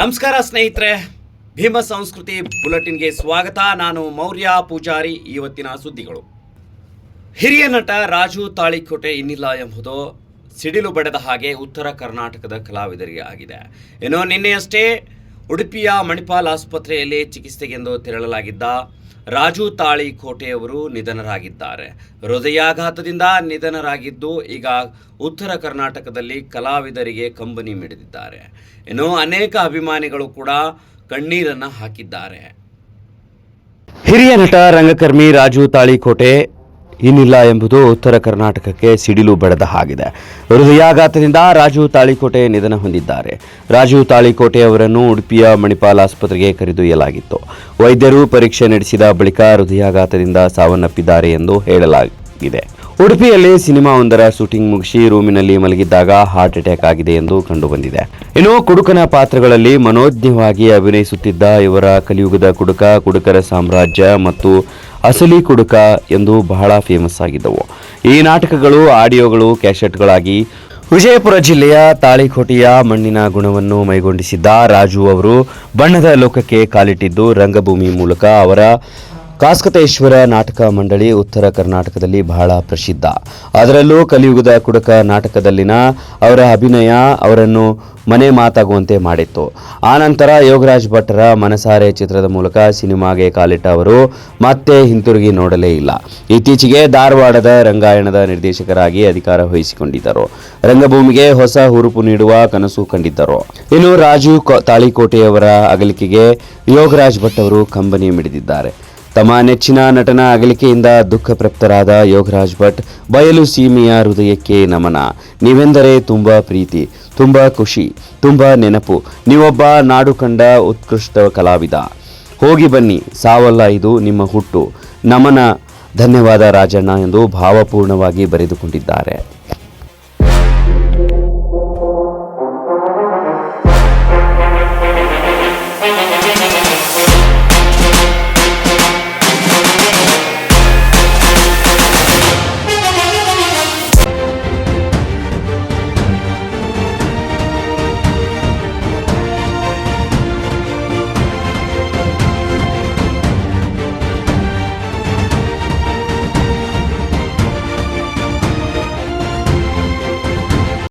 ನಮಸ್ಕಾರ ಸ್ನೇಹಿತರೆ. ಭೀಮ ಸಂಸ್ಕೃತಿ ಬುಲೆಟಿನ್ಗೆ ಸ್ವಾಗತ. ನಾನು ಮೌರ್ಯ ಪೂಜಾರಿ ಇವತ್ತಿನ ಸುದ್ದಿಗಳು. ಹಿರಿಯ ನಟ ರಾಜು ತಾಳಿಕೋಟೆ ಇನ್ನಿಲ್ಲ ಎಂಬುದು ಸಿಡಿಲು ಬಡೆದ ಹಾಗೆ ಉತ್ತರ ಕರ್ನಾಟಕದ ಕಲಾವಿದರಿಗೆ ಆಗಿದೆ. ಏನೋ ನಿನ್ನೆಯಷ್ಟೇ ಉಡುಪಿಯ ಮಣಿಪಾಲ್ ಆಸ್ಪತ್ರೆಯಲ್ಲಿ ಚಿಕಿತ್ಸೆಗೆಂದು ತೆರಳಲಾಗಿದ್ದ ರಾಜು ತಾಳಿಕೋಟೆಯವರು ನಿಧನರಾಗಿದ್ದಾರೆ. ಹೃದಯಾಘಾತದಿಂದ ನಿಧನರಾಗಿದ್ದು ಈಗ ಉತ್ತರ ಕರ್ನಾಟಕದಲ್ಲಿ ಕಲಾವಿದರಿಗೆ ಕಂಬನಿ ಮಿಡಿದಿದ್ದಾರೆ. ಇನ್ನು ಅನೇಕ ಅಭಿಮಾನಿಗಳು ಕೂಡ ಕಣ್ಣೀರನ್ನು ಹಾಕಿದ್ದಾರೆ. ಹಿರಿಯ ನಟ ರಂಗಕರ್ಮಿ ರಾಜು ತಾಳಿಕೋಟೆ ಇನ್ನಿಲ್ಲ ಎಂಬುದು ಉತ್ತರ ಕರ್ನಾಟಕಕ್ಕೆ ಸಿಡಿಲು ಬಡದ ಹಾಗಿದೆ. ಹೃದಯಾಘಾತದಿಂದ ರಾಜು ತಾಳಿಕೋಟೆ ನಿಧನ ಹೊಂದಿದ್ದಾರೆ. ರಾಜು ತಾಳಿಕೋಟೆ ಅವರನ್ನು ಉಡುಪಿಯ ಮಣಿಪಾಲ್ ಆಸ್ಪತ್ರೆಗೆ ಕರೆದೊಯ್ಯಲಾಗಿತ್ತು. ವೈದ್ಯರು ಪರೀಕ್ಷೆ ನಡೆಸಿದ ಬಳಿಕ ಹೃದಯಾಘಾತದಿಂದ ಸಾವನ್ನಪ್ಪಿದ್ದಾರೆ ಎಂದು ಹೇಳಲಾಗಿದೆ. ಉಡುಪಿಯಲ್ಲಿ ಸಿನಿಮಾವೊಂದರ ಶೂಟಿಂಗ್ ಮುಗಿಸಿ ರೂಮಿನಲ್ಲಿ ಮಲಗಿದ್ದಾಗ ಹಾರ್ಟ್ ಅಟ್ಯಾಕ್ ಆಗಿದೆ ಎಂದು ಕಂಡುಬಂದಿದೆ. ಇನ್ನು ಕುಡುಕನ ಪಾತ್ರಗಳಲ್ಲಿ ಮನೋಜ್ಞವಾಗಿ ಅಭಿನಯಿಸುತ್ತಿದ್ದ ಇವರ ಕಲಿಯುಗದ ಕುಡುಕ, ಕುಡುಕರ ಸಾಮ್ರಾಜ್ಯ ಮತ್ತು ಅಸಲಿ ಕುಡುಕ ಎಂದು ಬಹಳ ಫೇಮಸ್ ಆಗಿದ್ದವು. ಈ ನಾಟಕಗಳು, ಆಡಿಯೋಗಳು, ಕ್ಯಾಸೆಟ್ಗಳಾಗಿ ವಿಜಯಪುರ ಜಿಲ್ಲೆಯ ತಾಳಿಕೋಟೆಯ ಮಣ್ಣಿನ ಗುಣವನ್ನು ಮೈಗೊಂಡಿಸಿದ್ದ ರಾಜು ಅವರು ಬಣ್ಣದ ಲೋಕಕ್ಕೆ ಕಾಲಿಟ್ಟಿದ್ದು ರಂಗಭೂಮಿ ಮೂಲಕ ಅವರ ಕಾಸ್ಕತೇಶ್ವರ ನಾಟಕ ಮಂಡಳಿ ಉತ್ತರ ಕರ್ನಾಟಕದಲ್ಲಿ ಬಹಳ ಪ್ರಸಿದ್ಧ. ಅದರಲ್ಲೂ ಕಲಿಯುಗದ ಕುಡಕ ನಾಟಕದಲ್ಲಿನ ಅವರ ಅಭಿನಯ ಅವರನ್ನು ಮನೆ ಮಾತಾಗುವಂತೆ ಮಾಡಿತ್ತು. ಆನಂತರ ಯೋಗರಾಜ್ ಭಟ್ಟರ ಮನಸಾರೆ ಚಿತ್ರದ ಮೂಲಕ ಸಿನಿಮಾಗೆ ಕಾಲಿಟ್ಟ ಅವರು ಮತ್ತೆ ಹಿಂತಿರುಗಿ ನೋಡಲೇ ಇಲ್ಲ. ಇತ್ತೀಚೆಗೆ ಧಾರವಾಡದ ರಂಗಾಯಣದ ನಿರ್ದೇಶಕರಾಗಿ ಅಧಿಕಾರ ವಹಿಸಿಕೊಂಡಿದ್ದರು. ರಂಗಭೂಮಿಗೆ ಹೊಸ ಹುರುಪು ನೀಡುವ ಕನಸು ಕಂಡಿದ್ದರು. ಇನ್ನು ರಾಜು ತಾಳಿಕೋಟೆಯವರ ಅಗಲಿಕೆಗೆ ಯೋಗರಾಜ್ ಭಟ್ ಅವರು ಕಂಬನಿ ಮಿಡಿದಿದ್ದಾರೆ. ತಮ್ಮ ನೆಚ್ಚಿನ ನಟನ ಅಗಲಿಕೆಯಿಂದ ದುಃಖಪ್ರಾಪ್ತರಾದ ಯೋಗರಾಜ್ ಭಟ್ ಬಯಲು ಸೀಮೆಯ ಹೃದಯಕ್ಕೆ ನಮನ. ನೀವೆಂದರೆ ತುಂಬ ಪ್ರೀತಿ, ತುಂಬ ಖುಷಿ, ತುಂಬ ನೆನಪು. ನೀವೊಬ್ಬ ನಾಡು ಕಂಡ ಉತ್ಕೃಷ್ಟ ಕಲಾವಿದ. ಹೋಗಿ ಬನ್ನಿ, ಸಾವಲ್ಲ ಇದು ನಿಮ್ಮ ಹುಟ್ಟು. ನಮನ. ಧನ್ಯವಾದ ರಾಜಣ್ಣ ಎಂದು ಭಾವಪೂರ್ಣವಾಗಿ ಬರೆದುಕೊಂಡಿದ್ದಾರೆ.